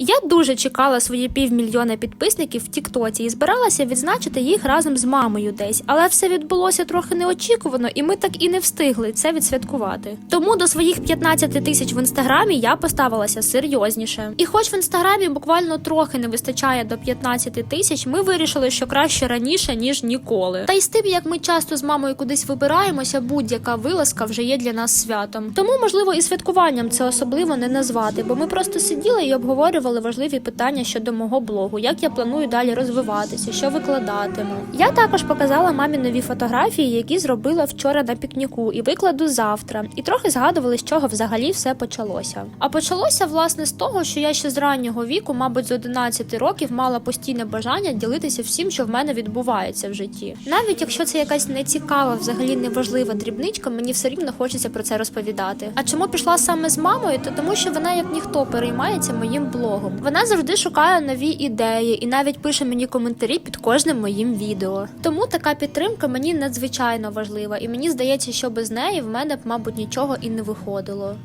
Я дуже чекала свої півмільйона підписників в Тіктоці і збиралася відзначити їх разом з мамою десь, але все відбулося трохи неочікувано, і ми так і не встигли це відсвяткувати. Тому до своїх 15 тисяч в інстаграмі я поставилася серйозніше. І хоч в інстаграмі буквально трохи не вистачає до 15 тисяч, ми вирішили, що краще раніше ніж ніколи. Та й з тим, як ми часто з мамою кудись вибираємося, будь-яка вилазка вже є для нас святом. Тому, можливо, і святкуванням це особливо не назвати, бо ми просто сиділи і обговорювали важливі питання щодо мого блогу, як я планую далі розвиватися, що викладатиму. Я також показала мамі нові фотографії, які зробила вчора на пікніку, і викладу завтра. І трохи згадували, з чого взагалі все почалося. А почалося власне з того, що я ще з раннього віку, мабуть, з 11 років, мала постійне бажання ділитися всім, що в мене відбувається в житті. Навіть якщо це якась нецікава, взагалі неважлива дрібничка, мені все рівно хочеться про це розповідати. А чому пішла саме з мамою? То тому, що вона як ніхто переймається моїм блогом. Вона завжди шукає нові ідеї і навіть пише мені коментарі під кожним моїм відео. Тому така підтримка мені надзвичайно важлива, і мені здається, що без неї в мене б, мабуть, нічого і не виходило.